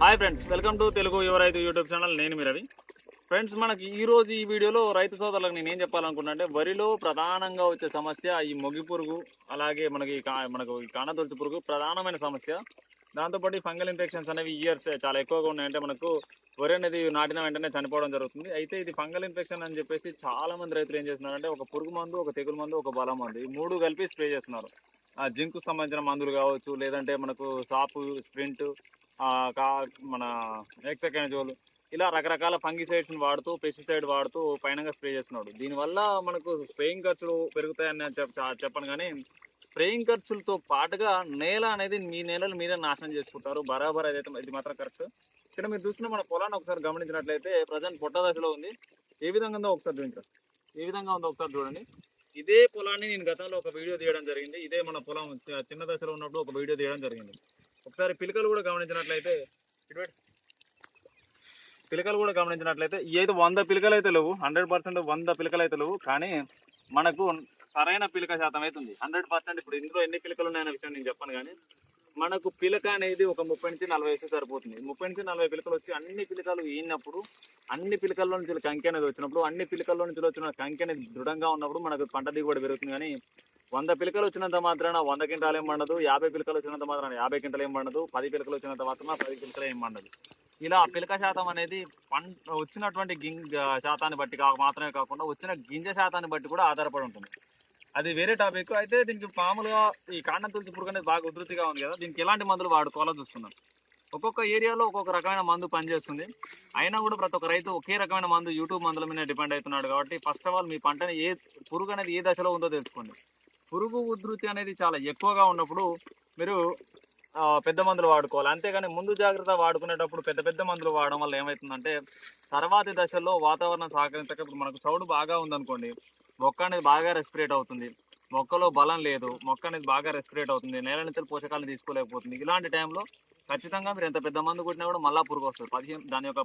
Hi friends welcome to Telugu Yuva Raitu YouTube channel నేను మీ Ravi. Friends మనకి ఈ రోజు ఈ వీడియోలో రైతు సోదరులకు నేను ఏం చెప్పాలనుకున్నా అంటే వరిలో ప్రధానంగా వచ్చే సమస్య ఈ మొగి పురుగు అలాగే మనకి కా- మనకు ఈ కానతొలుచు పురుగు ప్రధానమైన సమస్య. దాంతోపాటు ఫంగల్ ఇన్ఫెక్షన్స్ అనేవి ఇయర్స్ చాలా ఎక్కువగా ఉన్నాయంటే మనకు వరి అనేది నాటిన వెంటనే చనిపోవడం జరుగుతుంది. అయితే ఇది ఫంగల్ ఇన్ఫెక్షన్ అని చెప్పేసి చాలా మంది రైతులు ఏం చేస్తున్నారంటే ఒక పురుగు మందు ఒక తెగులు మందు ఒక బలం మందు ఈ మూడు కలిపి స్ప్రే చేస్తున్నారు. ఆ జింకు సంబంధించిన మందులు కావచ్చు లేదంటే మనకు సాపు స్ప్రింట్ మన కా జోలు ఇలా రకరకాల ఫంగిసైడ్స్ని వాడుతూ పెస్టిసైడ్ వాడుతూ పైనంగా స్ప్రే చేస్తున్నాడు. దీనివల్ల మనకు స్ప్రేయింగ్ ఖర్చులు పెరుగుతాయని చెప్పను కానీ స్ప్రేయింగ్ ఖర్చులతో పాటుగా నేల అనేది మీ నేలలు మీరే నాశనం చేసుకుంటారు. బరాబర్ అదైతే ఇది మాత్రం కరెక్ట్. ఇక్కడ మీరు చూసిన మన పొలాన్ని ఒకసారి గమనించినట్లయితే ప్రజెంట్ పొట్ట దశలో ఉంది. ఏ విధంగా ఉందో ఒకసారి చూడండి ఏ విధంగా ఉందో ఒకసారి చూడండి. ఇదే పొలాన్ని నేను గతంలో ఒక వీడియో తీయడం జరిగింది. ఇదే మన పొలం చిన్న దశలో ఉన్నప్పుడు ఒక వీడియో తీయడం జరిగింది. ఒకసారి పిలకలు కూడా గమనించినట్లయితే ఇటువంటి పిలకలు కూడా గమనించినట్లయితే ఏదో వంద పిలకలు అయితే లేవు. హండ్రెడ్ పర్సెంట్ వంద పిలకలు అయితే లేవు. కానీ మనకు సరైన పిలక శాతం అయితే ఉంది. హండ్రెడ్ పర్సెంట్ ఇప్పుడు ఇందులో ఎన్ని పిలకలు ఉన్నాయన్న విషయం నేను చెప్పను కానీ మనకు పిలక అనేది ఒక ముప్పై నుంచి నలభై వేస్తే సరిపోతుంది. ముప్పై నుంచి నలభై పిలకలు వచ్చి అన్ని పిలకలు ఈనప్పుడు అన్ని పిలకల్లో నుంచి కంకి అనేది వచ్చినప్పుడు అన్ని పిలకల్లో నుంచి వచ్చిన కంకి అనేది దృఢంగా ఉన్నప్పుడు మనకు పంట దిగుబడి పెరుగుతుంది కానీ వంద పిలకలు వచ్చినంత మాత్రాన వంద కింటాలు ఏం పండదు యాభై పిలకలు వచ్చినంత మాత్రాన యాభై క్వింటాలు ఏం పండదు పది పిలకలు వచ్చినంత మాత్రాన పది పిలకలు ఏం పండదు. ఇలా పిలక శాతం అనేది పం వచ్చినటువంటి గింజ శాతాన్ని బట్టి కాక మాత్రమే కాకుండా వచ్చిన గింజ శాతాన్ని బట్టి కూడా ఆధారపడి ఉంటుంది. అది వేరే టాపిక్. అయితే దీనికి మామూలుగా ఈ కాండం తులసి పురుగు అనేది బాగా ఉధృతిగా ఉంది కదా దీనికి ఎలాంటి మందులు వాడుకోవాలో చూస్తున్నాం ఒక్కొక్క ఏరియాలో ఒక్కొక్క రకమైన మందు పనిచేస్తుంది. అయినా కూడా ప్రతి ఒక్క రైతు ఒకే రకమైన మందు యూట్యూబ్ మందుల మీద డిపెండ్ అవుతున్నాడు కాబట్టి ఫస్ట్ ఆఫ్ ఆల్ మీ పంటని ఏ పురుగు అనేది ఏ దశలో ఉందో తెలుసుకోండి. పురుగు ఉధృతి అనేది చాలా ఎక్కువగా ఉన్నప్పుడు మీరు పెద్ద మందులు వాడుకోవాలి. అంతేగాని ముందు జాగ్రత్త వాడుకునేటప్పుడు పెద్ద పెద్ద మందులు వాడడం వల్ల ఏమవుతుందంటే తర్వాతి దశల్లో వాతావరణం సహకరించక ఇప్పుడు మనకు చౌడు బాగా ఉందనుకోండి మొక్క అనేది బాగా రెస్పిరేట్ అవుతుంది. మొక్కలో బలం లేదు మొక్క అనేది బాగా రెస్పిరేట్ అవుతుంది నేల నుంచి పోషకాలను తీసుకోలేకపోతుంది. ఇలాంటి టైంలో ఖచ్చితంగా మీరు ఎంత పెద్ద మందు కొట్టినా కూడా మళ్ళీ పురుగు వస్తుంది. పదిహేను దాని యొక్క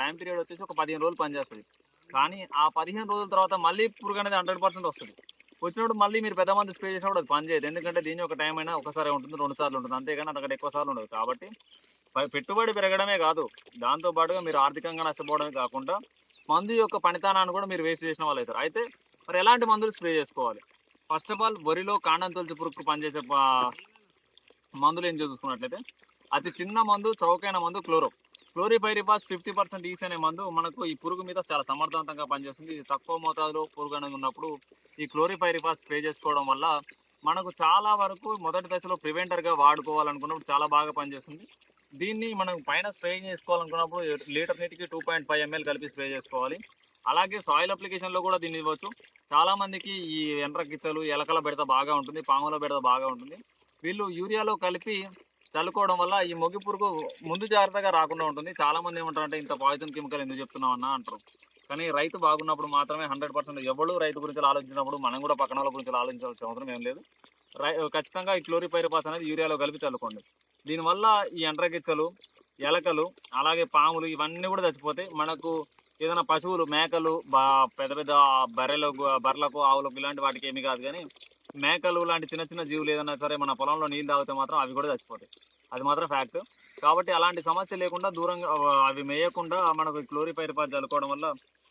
టైం పీరియడ్ వచ్చేసి ఒక పదిహేను రోజులు పనిచేస్తుంది. కానీ ఆ పదిహేను రోజుల తర్వాత మళ్ళీ పురుగు అనేది హండ్రెడ్ పర్సెంట్ వస్తుంది. వచ్చినప్పుడు మళ్ళీ మీరు పెద్ద మంది స్ప్రే చేసినప్పుడు అది పనిచేయదు ఎందుకంటే దీని ఒక టైం అయినా ఒకసారి ఉంటుంది రెండు సార్లు ఉంటుంది. అంతేగాని అంతకంటే ఎక్కువ సార్లు ఉండదు. కాబట్టి పెట్టుబడి పెరగడమే కాదు. దాంతో పాటుగా మీరు ఆర్థికంగా నష్టపోవడమే కాకుండా మందు యొక్క పనితనాన్ని కూడా మీరు వేస్ట్ చేసిన వాళ్ళు అవుతారు. అయితే మరి ఎలాంటి మందులు స్ప్రే చేసుకోవాలి? ఫస్ట్ ఆఫ్ ఆల్ వరిలో కాండం తొలిచి పురుగు పనిచేసే మందులు ఏం చూసుకున్నట్లయితే అతి చిన్న మందు చౌకైన మందు chloro. Chlorpyriphos fifty percent is అనే మందు మనకు ఈ పురుగు మీద చాలా సమర్థవంతంగా పనిచేస్తుంది. ఇది తక్కువ మోతాదులో పురుగు అనేది ఉన్నప్పుడు ఈ క్లోరిపైరిపాస్ స్ప్రే చేసుకోవడం వల్ల మనకు చాలా వరకు మొదటి దశలో ప్రివెంటర్గా వాడుకోవాలనుకున్నప్పుడు చాలా బాగా పనిచేస్తుంది. దీన్ని మనం పైన స్ప్రే చేసుకోవాలనుకున్నప్పుడు లీటర్ నీటికి టూ పాయింట్ ఫైవ్ ఎంఎల్ కలిపి స్ప్రే చేసుకోవాలి. అలాగే సాయిల్ అప్లికేషన్లో కూడా దీన్ని ఇవ్వచ్చు. చాలామందికి ఈ ఎండ్రకిచ్చలు ఎలకల బెడత బాగా ఉంటుంది పాముల బెడత బాగా ఉంటుంది. వీళ్ళు యూరియాలో కలిపి చల్లుకోవడం వల్ల ఈ మొగి పురుగు ముందు జాగ్రత్తగా రాకుండా ఉంటుంది. చాలా మంది ఏమంటారంటే ఇంత పాయిజన్ కెమికల్ ఎందుకు చెప్తున్నావు అన్న? అంటారు. కానీ రైతు బాగున్నప్పుడు మాత్రమే హండ్రెడ్ పర్సెంట్ ఎవరు రైతు గురించి ఆలోచించినప్పుడు మనం కూడా పక్కన వాళ్ళ గురించి ఆలోచించాల్సిన అవసరం ఏం లేదు. రై ఖచ్చితంగా ఈ క్లోరిపైరిపాస్ అనేది యూరియాలో కలిపి చల్లుకోండి. దీనివల్ల ఈ ఎండ్రగిచ్చలు ఎలకలు అలాగే పాములు ఇవన్నీ కూడా చచ్చిపోతాయి మనకు ఏదైనా పశువులు మేకలు బా పెద్ద పెద్ద బర్రెలకు బర్రెలకు ఆవులకు ఇలాంటి వాటికి ఏమి కాదు కానీ మేకలు లాంటి చిన్న చిన్న జీవులు ఏదైనా సరే మన పొలంలో నీళ్ళు తాగితే మాత్రం అవి కూడా చచ్చిపోతాయి. అది మాత్రం ఫ్యాక్ట్ కాబట్టి అలాంటి సమస్య లేకుండా దూరంగా అవి మేయకుండా మనకు క్లోరిఫైర్ చల్లుకోవడం వల్ల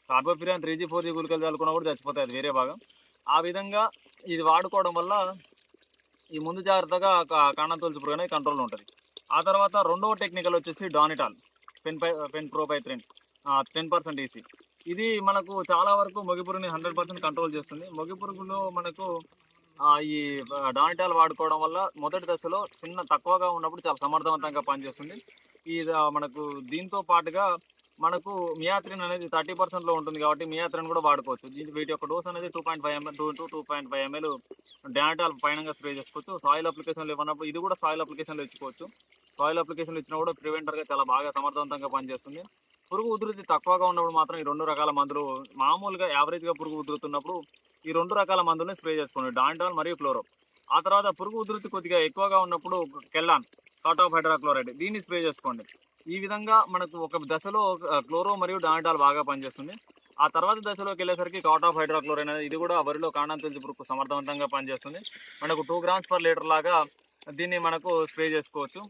carbofuran three G four G గులికలు చల్లుకున్నా కూడా చచ్చిపోతాయి అది వేరే భాగం. ఆ విధంగా ఇది వాడుకోవడం వల్ల ఈ ముందు జాగ్రత్తగా కాండం తొలిచి పురుగు అనేది కంట్రోల్ ఉంటుంది. ఆ తర్వాత రెండవ టెక్నికల్ వచ్చేసి Danitol fenpropathrin ten percent EC ఇది మనకు చాలా వరకు మొగిపురుగుని హండ్రెడ్ పర్సెంట్ కంట్రోల్ చేస్తుంది. మొగిపురుగులో మనకు ఈ డానిటాల్ వాడుకోవడం వల్ల మొదటి దశలో చిన్న తక్కువగా ఉన్నప్పుడు చాలా సమర్థవంతంగా పనిచేస్తుంది. ఈ మనకు దీంతో పాటుగా మనకు మియాత్రిన్ అనేది థర్టీ పర్సెంట్లో ఉంటుంది కాబట్టి మియాత్రిన్ కూడా వాడుకోవచ్చు. దీని వీటి యొక్క డోస్ అనేది two point five ml two to two point five ml Danitol పైన స్ప్రే చేసుకోవచ్చు. సాయిల్ అప్లికేషన్లు ఇవ్వనప్పుడు ఇది కూడా సాయిల్ అప్లికేషన్లు ఇచ్చుకోవచ్చు. సాయిల్ అప్లికేషన్లు ఇచ్చినా కూడా ప్రివెంటర్గా చాలా బాగా సమర్థవంతంగా పనిచేస్తుంది. పురుగు ఉధృతి తక్కువగా ఉన్నప్పుడు మాత్రం ఈ రెండు రకాల మందులు మామూలుగా యావరేజ్గా పురుగు ఉధృతున్నప్పుడు ఈ రెండు రకాల మందుల్ని స్ప్రే చేసుకోండి. డాంటాల్ మరియు క్లోరో ఆ తర్వాత పురుగు ఉధృతి కొద్దిగా ఎక్కువగా ఉన్నప్పుడు కెల్లాన్ కాటాఫ్ హైడ్రాక్లోరైడ్ దీన్ని స్ప్రే చేసుకోండి. ఈ విధంగా మనకు ఒక దశలో క్లోరో మరియు డాంటాల్ బాగా పనిచేస్తుంది. ఆ తర్వాత దశలోకి వెళ్ళేసరికి కాటాఫ్ హైడ్రాక్లోరైడ్ అనేది ఇది కూడా వరిలో కాండం తెలిసి పురుగు సమర్థవంతంగా పనిచేస్తుంది. మనకు టూ గ్రామ్స్ పర్ లీటర్ లాగా దీన్ని మనకు స్ప్రే చేసుకోవచ్చు.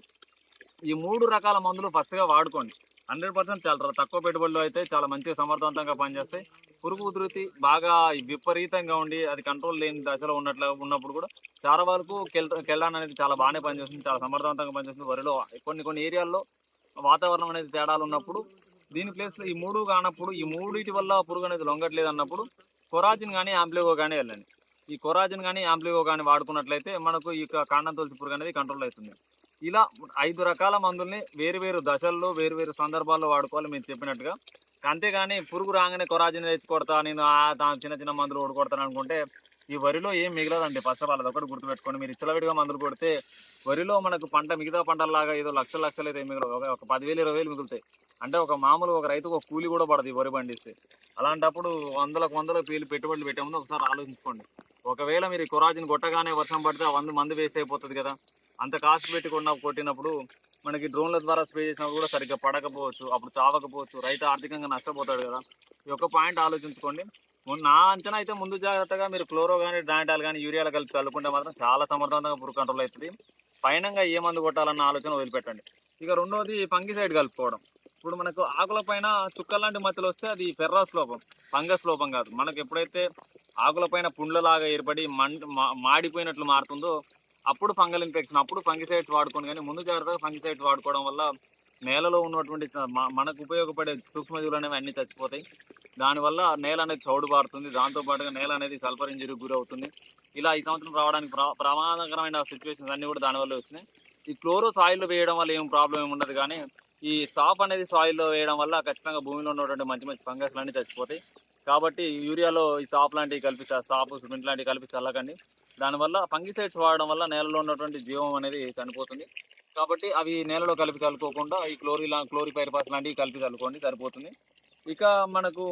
ఈ మూడు రకాల మందులు ఫస్ట్గా వాడుకోండి. హండ్రెడ్ పర్సెంట్ చాలా తక్కువ పెట్టుబడులు అయితే చాలా మంచిగా సమర్థవంతంగా పనిచేస్తాయి. పురుగు ఉధృతి బాగా విపరీతంగా ఉండి అది కంట్రోల్ లేని దశలో ఉన్నట్లు ఉన్నప్పుడు కూడా చాలా వరకు కెల్ కెల్లాన్ అనేది చాలా బాగానే పనిచేస్తుంది చాలా సమర్థవంతంగా పనిచేస్తుంది. వరిలో కొన్ని కొన్ని ఏరియాల్లో వాతావరణం అనేది తేడాలు ఉన్నప్పుడు దీని ప్లేస్లో ఈ మూడు కానప్పుడు ఈ మూడిటి వల్ల పురుగు అనేది లొంగట్లేదు అన్నప్పుడు కొరాజిన్ కానీ యాంప్లిగో కానీ వెళ్ళండి. ఈ కొరాజిన్ కానీ యాంప్లిగో కానీ వాడుకున్నట్లయితే మనకు ఈ కాండం తులసి పురుగు అనేది కంట్రోల్ అవుతుంది. ఇలా ఐదు రకాల మందుల్ని వేరు వేరు దశల్లో వేరు వేరు సందర్భాల్లో వాడుకోవాలి మీరు చెప్పినట్టుగా. అంతేగాని పురుగు రాగానే కొరాజిన్ తెచ్చి కొడతా నేను చిన్న చిన్న మందులు ఓడి కొడతాను అనుకుంటే ఈ వరిలో ఏం మిగలదండి? ఫస్ట్ ఆఫ్ ఆల్ అదొకటి గుర్తుపెట్టుకోండి. మీరు ఇచ్చలవిడిగా మందులు కొడితే వరిలో మనకు పంట మిగతా పంటల్లాగా ఏదో లక్షల లక్షలు అయితే మిగలవు. ఒక పదివేలు ఇరవై వేలు మిగులుతాయి. అంటే ఒక మామూలు ఒక రైతుకు ఒక కూలి కూడా పడదు ఈ వరి పండిస్తే. అలాంటప్పుడు వందలకు వందలు పేలు పెట్టుబడులు పెట్టే ముందు ఒకసారి ఆలోచించుకోండి. ఒకవేళ మీరు కొరాజిని కొట్టగానే వర్షం పడితే వంద మందు వేస్ట్ అయిపోతుంది కదా. అంత కాస్ట్ పెట్టి కొన్న కొట్టినప్పుడు మనకి డ్రోన్ల ద్వారా స్ప్రే చేసినప్పుడు కూడా సరిగ్గా పడకపోవచ్చు అప్పుడు చావకపోవచ్చు రైతు ఆర్థికంగా నష్టపోతాడు కదా. ఈ ఒక్క పాయింట్ ఆలోచించుకోండి. నా అంచనా అయితే ముందు జాగ్రత్తగా మీరు క్లోరో కానీ డానిటాల్ కానీ యూరియాలు కలిపి చల్లుకుంటే మాత్రం చాలా సమర్థవంతంగా పురుగు కంట్రోల్ అవుతుంది. పైనంగా ఏ మందు కొట్టాలన్న ఆలోచన వదిలిపెట్టండి. ఇక రెండోది ఫంగిసైడ్ కలుపుకోవడం. ఇప్పుడు మనకు ఆకుల పైన చుక్కలాంటి లాంటి వస్తే అది ఫెర్రాస్ లోపం ఫంగస్ లోపం కాదు. మనకు ఎప్పుడైతే ఆకుల పైన పుండ్లలాగా ఏర్పడి మంట మా- మాడిపోయినట్లు మారుతుందో అప్పుడు ఫంగల్ ఇన్ఫెక్షన్ అప్పుడు ఫంగిసైడ్స్ వాడుకోండి. కానీ ముందు జాగ్రత్తగా ఫంగిసైడ్స్ వాడుకోవడం వల్ల నేలలో ఉన్నటువంటి మనకు ఉపయోగపడే సూక్ష్మజీవులు అనేవి అన్నీ చచ్చిపోతాయి. దానివల్ల నేల అనేది చౌడు పారుతుంది దాంతో పాటుగా నేల అనేది సల్ఫర్ ఇంజరీకి గురవుతుంది. ఇలా ఈ సంవత్సరం రావడానికి ప్ర ప్రమాదకరమైన సిచ్యువేషన్స్ అన్నీ కూడా దానివల్ల వచ్చినాయి. ఈ క్లోరో సాయిల్లో వేయడం వల్ల ఏం ప్రాబ్లం ఏమి ఉండదు కానీ ఈ సాఫ్ అనేది సాయిల్లో వేయడం వల్ల ఖచ్చితంగా భూమిలో ఉన్నటువంటి మంచి మంచి ఫంగస్లు అన్నీ చచ్చిపోతాయి. కాబట్టి యూరియాలో ఈ సాప్ లాంటివి కలిపి చ- సాపు సిమెంట్ లాంటివి కలిపి చల్లకండి. దానివల్ల ఫంగిసైడ్స్ వాడడం వల్ల నేలలో ఉన్నటువంటి జీవం అనేది చనిపోతుంది. కాబట్టి అవి నేలలో కలిపి చల్లుకోకుండా ఈ క్లోరిలా క్లోరిపైర్పాస్ లాంటివి కలిపి చల్లుకోండి సరిపోతుంది. ఇక మనకు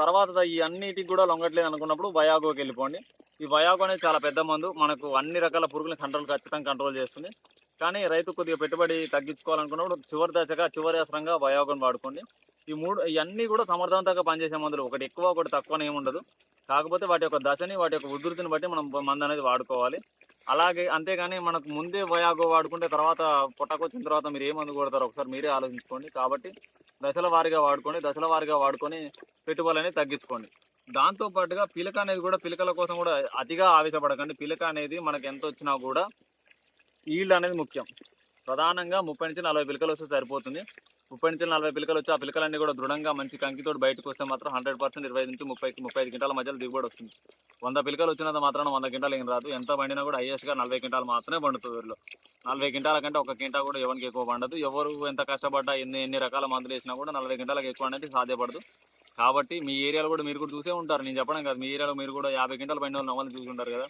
తర్వాత ఈ అన్నిటికి కూడా లొంగట్లేదు అనుకున్నప్పుడు వయాగోకి వెళ్ళిపోండి. ఈ వయాగో అనేది చాలా పెద్ద మందు. మనకు అన్ని రకాల పురుగులను కంట్రోల్ ఖచ్చితంగా కంట్రోల్ చేస్తుంది. కానీ రైతు కొద్దిగా పెట్టుబడి తగ్గించుకోవాలనుకున్నప్పుడు చివరి దశగా చివరి అసరంగా వయాగోని వాడుకోండి. ఈ మూడు ఇవన్నీ కూడా సమర్థవంతంగా పనిచేసే మందులు. ఒకటి ఎక్కువ ఒకటి తక్కువ ఏమి ఉండదు. కాకపోతే వాటి యొక్క దశని వాటి యొక్క ఉధృతిని బట్టి మనం మందు అనేది వాడుకోవాలి. అలాగే అంతేగాని మనకు ముందే వయాగో వాడుకుంటే తర్వాత పొట్టకొచ్చిన తర్వాత మీరు ఏ మందు కొడతారో ఒకసారి మీరే ఆలోచించుకోండి. కాబట్టి దశల వారీగా వాడుకొని దశల వారీగా వాడుకొని పెట్టుబడులు అనేది తగ్గించుకోండి. దాంతో పాటుగా పిలక అనేది కూడా పిలకల కోసం కూడా అతిగా ఆవేశపడకండి. పిలక అనేది మనకు ఎంత వచ్చినా కూడా ఈల్డ్ అనేది ముఖ్యం. ప్రధానంగా ముప్పై నుంచి నలభై పిలకలు వస్తే సరిపోతుంది. ముప్పై నుంచి నలభై పిలకలు వచ్చి ఆ పిలకలన్నీ కూడా దృఢంగా మంచి కంకితో బయటకు వస్తే మాత్రం హండ్రెడ్ పర్సెంట్ ఇరవై నుంచి ముప్పై ముప్పై ఐదు క్వింటాల మధ్యలో దిగుబడి వస్తుంది. వంద పిలకలు వచ్చినంత మాత్రం వంద క్వింటాలు ఏం రాదు. ఎంత పండినా కూడా హైయెస్ట్గా నలభై క్వింటాలు మాత్రమే పండుతుంది ఊరిలో. నలభై క్వింటాల కంటే ఒక క్వింటా కూడా ఎవరికి ఎక్కువ పండదు. ఎవరు ఎంత కష్టపడ్డా ఎన్ని ఎన్ని రకాల మందులు వేసినా కూడా నలభై క్వింటాలకు ఎక్కువ అనేది సాధ్యపడదు. కాబట్టి మీ ఏరియాలో కూడా మీరు కూడా చూసే ఉంటారు. నేను చెప్పడం కాదు మీ ఏరియాలో మీరు కూడా యాభై క్వింటాలు పైన వాళ్ళు నవ్వాలి చూసి ఉంటారు కదా.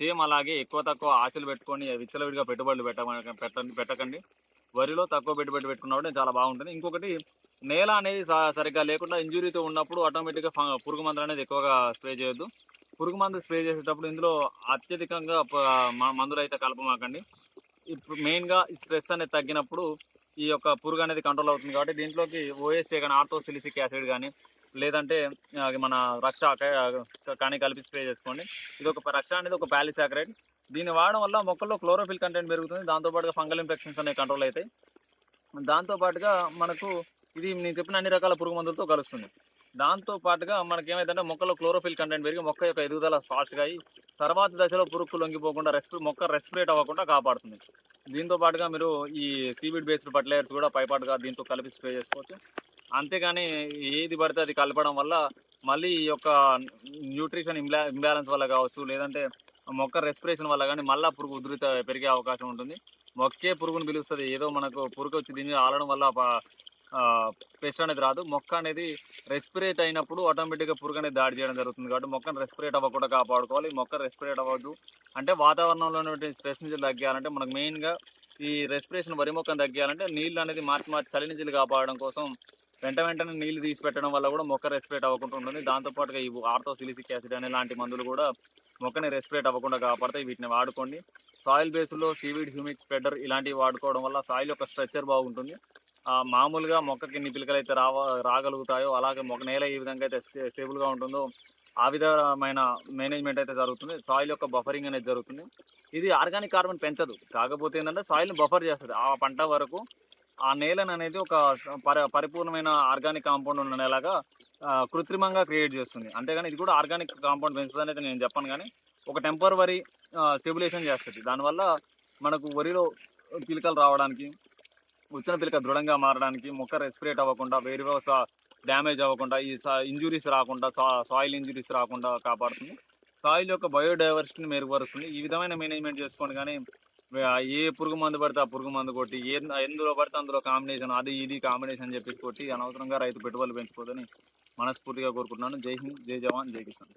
సేమ్ అలాగే ఎక్కువ తక్కువ ఆశలు పెట్టుకొని విచ్చలవిడిగా పెట్టుబడులు పెట్ట పెట్టండి పెట్టకండి. వరిలో తక్కువ పెట్టుబడి పెట్టుకున్నప్పుడు చాలా బాగుంటుంది ఇంకొకటి నేల అనేది స- సరిగ్గా లేకుండా ఇంజురీతో ఉన్నప్పుడు ఆటోమేటిక్గా ఫ- పురుగు మందులు అనేది ఎక్కువగా స్ప్రే చేయొద్దు. పురుగు మందు స్ప్రే చేసేటప్పుడు ఇందులో అత్యధికంగా మందులు అయితే కలపమాకండి. ఇప్పుడు మెయిన్గా స్ట్రెస్ అనేది తగ్గినప్పుడు ఈ యొక్క పురుగు అనేది కంట్రోల్ అవుతుంది కాబట్టి దీంట్లోకి ఓఎస్ఏ కానీ ఆర్థోసిలిసిక్ యాసిడ్ కానీ లేదంటే మన రక్ష కానీ కలిపి స్ప్రే చేసుకోండి. ఇది ఒక రక్ష అనేది ఒక పాలిసాక్రైడ్. దీన్ని వాడడం వల్ల మొక్కల్లో క్లోరోఫిల్ కంటెంట్ పెరుగుతుంది. దాంతోపాటుగా ఫంగల్ ఇన్ఫెక్షన్స్ అనేవి కంట్రోల్ అవుతాయి. దాంతోపాటుగా మనకు ఇది నేను చెప్పిన అన్ని రకాల పురుగు మందులతో కలుస్తుంది. దాంతో పాటుగా మనకి ఏమైందంటే మొక్కలో క్లోరోఫిల్ కంటెంట్ పెరిగి మొక్క యొక్క ఎదుగుదల ఫాస్ట్గా అయ్యి తర్వాత దశలో పురుగు లొంగిపోకుండా రెస్పి మొక్క రెస్పిరేట్ అవ్వకుండా కాపాడుతుంది. దీంతో పాటుగా మీరు ఈ సీవిడ్ బేస్డ్ ఫర్టిలైజర్స్ కూడా పైపాటుగా దీంతో కలిపి స్ప్రే చేసుకోవచ్చు. అంతేగాని ఏది పడితే అది కలపడం వల్ల మళ్ళీ ఈ యొక్క న్యూట్రిషన్ ఇంబ్యా ఇంబ్యాలెన్స్ వల్ల కావచ్చు. లేదంటే మొక్క రెస్పిరేషన్ వల్ల కానీ మళ్ళీ పురుగు ఉధృత పెరిగే అవకాశం ఉంటుంది. మొక్కే పురుగును పిలుస్తుంది. ఏదో మనకు పురుగు వచ్చి దీన్ని ఆలడం వల్ల పెస్ట్ అనేది రాదు. మొక్క అనేది రెస్పిరేట్ అయినప్పుడు ఆటోమేటిక్గా పురుగు అనేది దాడి చేయడం జరుగుతుంది కాబట్టి మొక్కను రెస్పిరేట్ అవ్వకుండా కాపాడుకోవాలి. మొక్క రెస్పిరేట్ అవ్వద్దు. అంటే వాతావరణంలో ఉన్నటువంటి స్ట్రెస్ నుంచి తగ్గాలంటే మనకు మెయిన్గా ఈ రెస్పిరేషన్ వరి మొక్కను తగ్గాలంటే నీళ్ళు అనేది మార్చి మార్చి చలి నుంచి కాపాడడం కోసం వెంట వెంటనే నీళ్ళు తీసి పెట్టడం వల్ల కూడా మొక్క రెస్పిరేట్ అవ్వకుండా ఉంటుంది. దాంతోపాటుగా ఈ ఆర్థో సిలిసిక్ యాసిడ్ అనే లాంటి మందులు కూడా మొక్కని రెస్పిరేట్ అవ్వకుండా కాపాడతాయి వీటిని వాడుకోండి. సాయిల్ బేస్లో సీవీడ్ హ్యూమిక్ స్ప్రెడర్ ఇలాంటివి వాడుకోవడం వల్ల సాయిల్ యొక్క స్ట్రక్చర్ బాగుంటుంది. ఆ, మామూలుగా మొక్కకి ఎన్ని పిలకలు అయితే రావ రాగలుగుతాయో అలాగే మొక్క నేల ఈ విధంగా అయితే స్టేబుల్గా ఉంటుందో ఆ విధమైన మేనేజ్మెంట్ అయితే జరుగుతుంది. సాయిల్ యొక్క బఫరింగ్ అనేది జరుగుతుంది. ఇది ఆర్గానిక్ కార్బన్ పెంచదు. కాకపోతే ఏంటంటే సాయిల్ని బఫర్ చేస్తుంది. ఆ పంట వరకు ఆ నేలను అనేది ఒక పరి పరిపూర్ణమైన ఆర్గానిక్ కాంపౌండ్ ఉన్న నేలగా కృత్రిమంగా క్రియేట్ చేస్తుంది. అంతేగాని ఇది కూడా ఆర్గానిక్ కాంపౌండ్ పెంచుతుంది అనేది నేను చెప్పాను కానీ ఒక టెంపరవరీ స్టెబిలేషన్ చేస్తుంది. దానివల్ల మనకు వరిలో పిలకలు రావడానికి వచ్చిన పిలక దృఢంగా మారడానికి మొక్క రెస్పిరేట్ అవ్వకుండా వేరు వ్యవస్థ డ్యామేజ్ అవ్వకుండా ఈ ఇంజురీస్ రాకుండా సాయిల్ ఇంజురీస్ రాకుండా కాపాడుతుంది. సాయిల్ యొక్క బయోడైవర్సిటీని మెరుగుపరుస్తుంది. ఈ విధమైన మేనేజ్మెంట్ చేసుకోండి కానీ ఏ పురుగు మందు పడితే ఆ పురుగు మందు కొట్టి ఏ ఎందులో పడితే అందులో కాంబినేషన్ అది ఇది కాంబినేషన్ చెప్పి కొట్టి అనవసరంగా రైతు పెట్టుబడులు పెంచుకోదని మనస్ఫూర్తిగా కోరుకుంటున్నాను. జై హింద్ జై జవాన్ జై కిసాన్.